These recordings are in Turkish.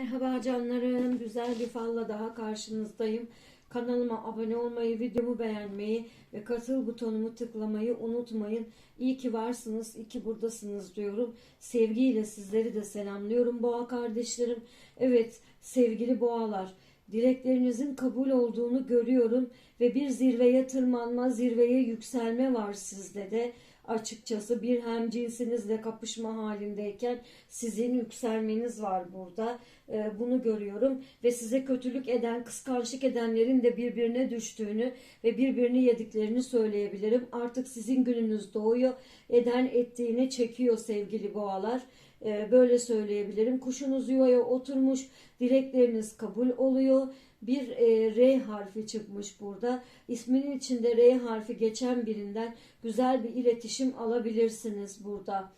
Merhaba canlarım. Güzel bir falla daha karşınızdayım. Kanalıma abone olmayı, videomu beğenmeyi ve katıl butonumu tıklamayı unutmayın. İyi ki varsınız, iyi ki buradasınız diyorum. Sevgiyle sizleri de selamlıyorum boğa kardeşlerim. Evet sevgili boğalar, dileklerinizin kabul olduğunu görüyorum ve bir zirveye tırmanma, zirveye yükselme var sizde de açıkçası bir hem cinsinizle kapışma halindeyken sizin yükselmeniz var burada. Ee, bunu görüyorum ve size kötülük eden, kıskançlık edenlerin de birbirine düştüğünü ve birbirini yediklerini söyleyebilirim. Artık sizin gününüz doğuyor. Eden ettiğini çekiyor sevgili boğalar. Ee, böyle söyleyebilirim. Kuşunuz yuvaya oturmuş, dilekleriniz kabul oluyor bir e, R harfi çıkmış burada. İsminin içinde R harfi geçen birinden güzel bir iletişim alabilirsiniz burada.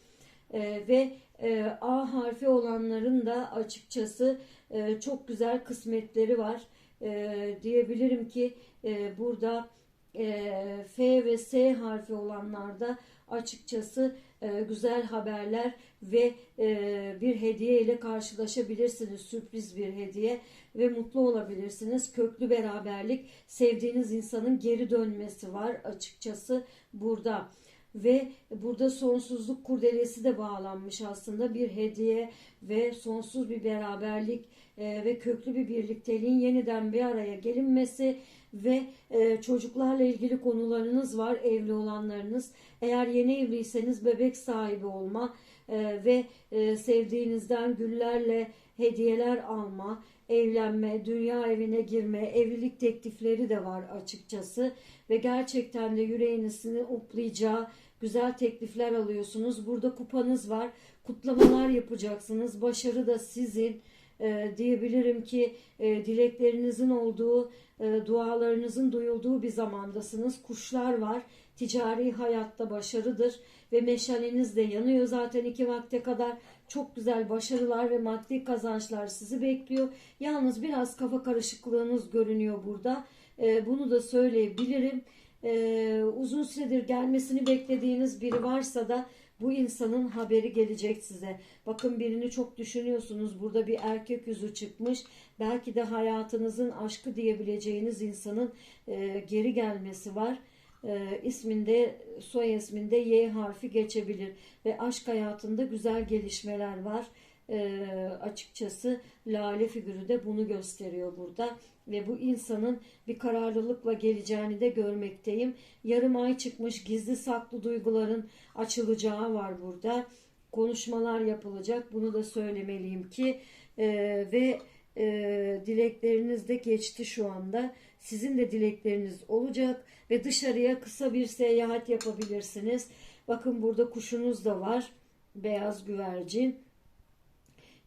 E, ve e, A harfi olanların da açıkçası e, çok güzel kısmetleri var. E, diyebilirim ki e, burada e, F ve S harfi olanlarda açıkçası e, güzel haberler ve e, bir hediye ile karşılaşabilirsiniz. Sürpriz bir hediye ve mutlu olabilirsiniz. Köklü beraberlik, sevdiğiniz insanın geri dönmesi var açıkçası burada. Ve burada sonsuzluk kurdelesi de bağlanmış aslında bir hediye ve sonsuz bir beraberlik e, ve köklü bir birlikteliğin yeniden bir araya gelinmesi ve e, çocuklarla ilgili konularınız var evli olanlarınız. Eğer yeni evliyseniz bebek sahibi olma e, ve e, sevdiğinizden güllerle hediyeler alma, evlenme, dünya evine girme, evlilik teklifleri de var açıkçası ve gerçekten de yüreğinizin uplayacağı güzel teklifler alıyorsunuz. Burada kupanız var. Kutlamalar yapacaksınız. Başarı da sizin. E, diyebilirim ki e, dileklerinizin olduğu, e, dualarınızın duyulduğu bir zamandasınız. Kuşlar var. Ticari hayatta başarıdır ve meşaleniz de yanıyor. Zaten iki vakte kadar çok güzel başarılar ve maddi kazançlar sizi bekliyor. Yalnız biraz kafa karışıklığınız görünüyor burada. E, bunu da söyleyebilirim. E, uzun süredir gelmesini beklediğiniz biri varsa da bu insanın haberi gelecek size. Bakın birini çok düşünüyorsunuz. Burada bir erkek yüzü çıkmış. Belki de hayatınızın aşkı diyebileceğiniz insanın e, geri gelmesi var. E, isminde, soy isminde Y harfi geçebilir. Ve aşk hayatında güzel gelişmeler var. E, açıkçası lale figürü de bunu gösteriyor burada ve bu insanın bir kararlılıkla geleceğini de görmekteyim. Yarım ay çıkmış gizli saklı duyguların açılacağı var burada. Konuşmalar yapılacak. Bunu da söylemeliyim ki e, ve e, dilekleriniz de geçti şu anda. Sizin de dilekleriniz olacak ve dışarıya kısa bir seyahat yapabilirsiniz. Bakın burada kuşunuz da var. Beyaz güvercin.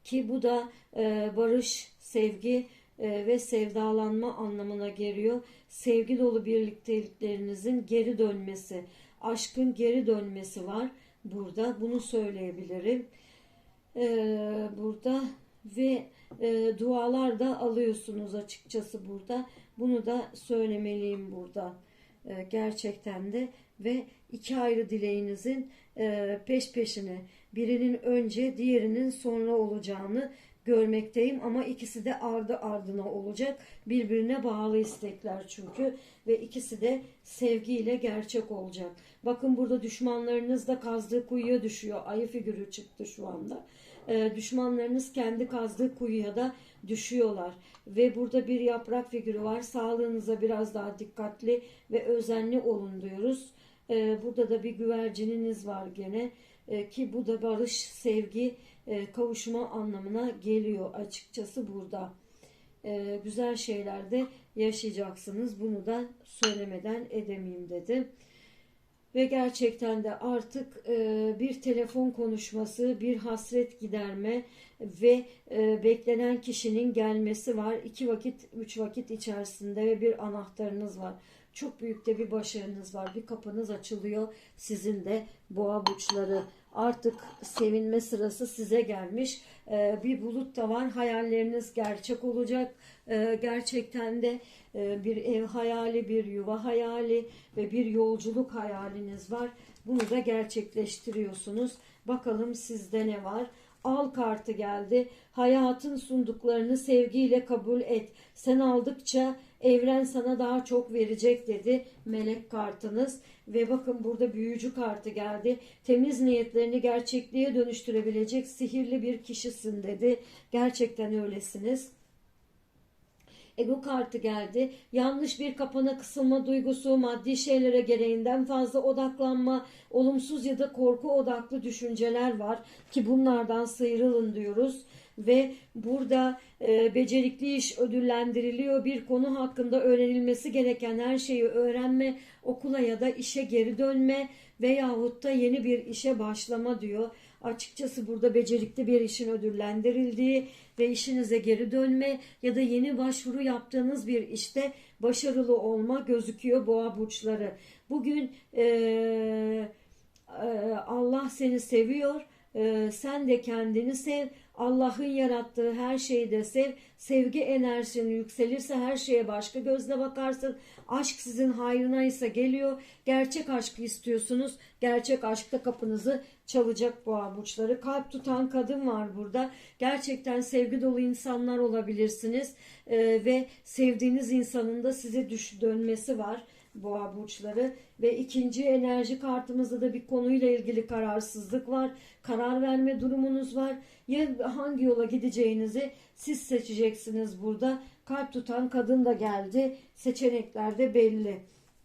Ki bu da e, barış, sevgi e, ve sevdalanma anlamına geliyor. Sevgi dolu birlikteliklerinizin geri dönmesi, aşkın geri dönmesi var burada. Bunu söyleyebilirim. E, burada ve e, dualar da alıyorsunuz açıkçası burada. Bunu da söylemeliyim burada. E, gerçekten de ve iki ayrı dileğinizin e, peş peşine birinin önce diğerinin sonra olacağını görmekteyim ama ikisi de ardı ardına olacak. Birbirine bağlı istekler çünkü ve ikisi de sevgiyle gerçek olacak. Bakın burada düşmanlarınız da kazdığı kuyuya düşüyor. Ayı figürü çıktı şu anda. Ee, düşmanlarınız kendi kazdığı kuyuya da düşüyorlar. Ve burada bir yaprak figürü var. Sağlığınıza biraz daha dikkatli ve özenli olun diyoruz. Ee, burada da bir güvercininiz var gene. Ee, ki bu da barış, sevgi, e, kavuşma anlamına geliyor açıkçası burada. E, güzel şeyler de yaşayacaksınız. Bunu da söylemeden edemeyim dedim. Ve gerçekten de artık e, bir telefon konuşması, bir hasret giderme ve e, beklenen kişinin gelmesi var. İki vakit, üç vakit içerisinde ve bir anahtarınız var. Çok büyük de bir başarınız var. Bir kapınız açılıyor. Sizin de boğa burçları artık sevinme sırası size gelmiş. Ee, bir bulut da var. Hayalleriniz gerçek olacak. Ee, gerçekten de e, bir ev hayali, bir yuva hayali ve bir yolculuk hayaliniz var. Bunu da gerçekleştiriyorsunuz. Bakalım sizde ne var? al kartı geldi. Hayatın sunduklarını sevgiyle kabul et. Sen aldıkça evren sana daha çok verecek dedi melek kartınız. Ve bakın burada büyücü kartı geldi. Temiz niyetlerini gerçekliğe dönüştürebilecek sihirli bir kişisin dedi. Gerçekten öylesiniz. Ego kartı geldi. Yanlış bir kapana kısılma duygusu, maddi şeylere gereğinden fazla odaklanma, olumsuz ya da korku odaklı düşünceler var ki bunlardan sıyrılın diyoruz. Ve burada e, becerikli iş ödüllendiriliyor. Bir konu hakkında öğrenilmesi gereken her şeyi öğrenme, okula ya da işe geri dönme veyahut da yeni bir işe başlama diyor. Açıkçası burada becerikli bir işin ödüllendirildiği ve işinize geri dönme ya da yeni başvuru yaptığınız bir işte başarılı olma gözüküyor boğa burçları. Bugün eee, Allah seni seviyor. Eee, sen de kendini sev. Allah'ın yarattığı her şeyi de sev. Sevgi enerjinin yükselirse her şeye başka gözle bakarsın. Aşk sizin hayrına ise geliyor. Gerçek aşkı istiyorsunuz. Gerçek aşkta kapınızı çalacak boğa burçları. Kalp tutan kadın var burada. Gerçekten sevgi dolu insanlar olabilirsiniz. Ee, ve sevdiğiniz insanın da size düş dönmesi var boğa burçları ve ikinci enerji kartımızda da bir konuyla ilgili kararsızlık var. Karar verme durumunuz var. Ya hangi yola gideceğinizi siz seçeceksiniz burada. Kalp tutan kadın da geldi. Seçenekler de belli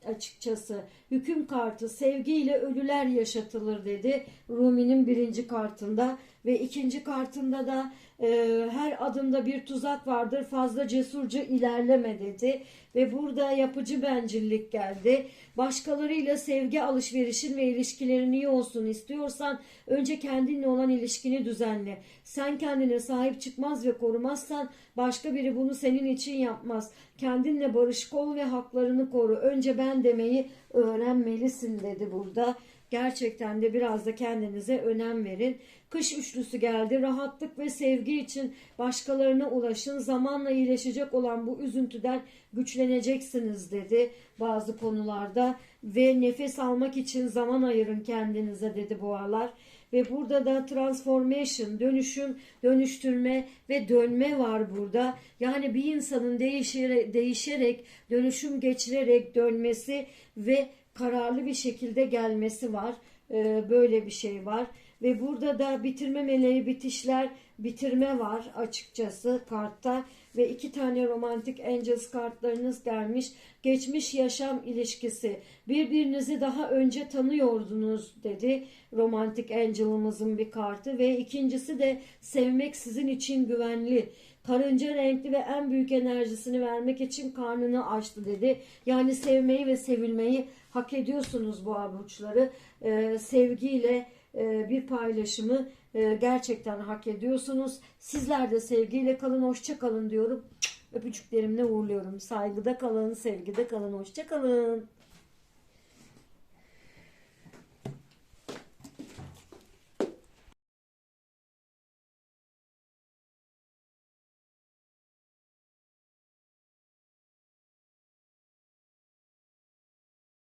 açıkçası. Hüküm kartı sevgiyle ölüler yaşatılır dedi. Rumi'nin birinci kartında ve ikinci kartında da e, her adımda bir tuzak vardır fazla cesurca ilerleme dedi. Ve burada yapıcı bencillik geldi. Başkalarıyla sevgi alışverişin ve ilişkilerin iyi olsun istiyorsan önce kendinle olan ilişkini düzenle. Sen kendine sahip çıkmaz ve korumazsan başka biri bunu senin için yapmaz. Kendinle barışık ol ve haklarını koru. Önce ben demeyi öğrenmelisin dedi burada. Gerçekten de biraz da kendinize önem verin. Kış üçlüsü geldi. Rahatlık ve sevgi için başkalarına ulaşın. Zamanla iyileşecek olan bu üzüntüden güçleneceksiniz dedi bazı konularda. Ve nefes almak için zaman ayırın kendinize dedi boğalar. Ve burada da transformation, dönüşüm, dönüştürme ve dönme var burada. Yani bir insanın değişerek, değişerek dönüşüm geçirerek dönmesi ve kararlı bir şekilde gelmesi var. Ee, böyle bir şey var. Ve burada da bitirme meleği bitişler bitirme var açıkçası kartta. Ve iki tane romantik angels kartlarınız gelmiş. Geçmiş yaşam ilişkisi. Birbirinizi daha önce tanıyordunuz dedi romantik angel'ımızın bir kartı. Ve ikincisi de sevmek sizin için güvenli. Karınca renkli ve en büyük enerjisini vermek için karnını açtı dedi. Yani sevmeyi ve sevilmeyi hak ediyorsunuz bu burçları. Ee, sevgiyle e, bir paylaşımı e, gerçekten hak ediyorsunuz. Sizler de sevgiyle kalın, hoşça kalın diyorum. Öpücüklerimle uğurluyorum. Saygıda kalın, sevgide kalın, hoşça kalın.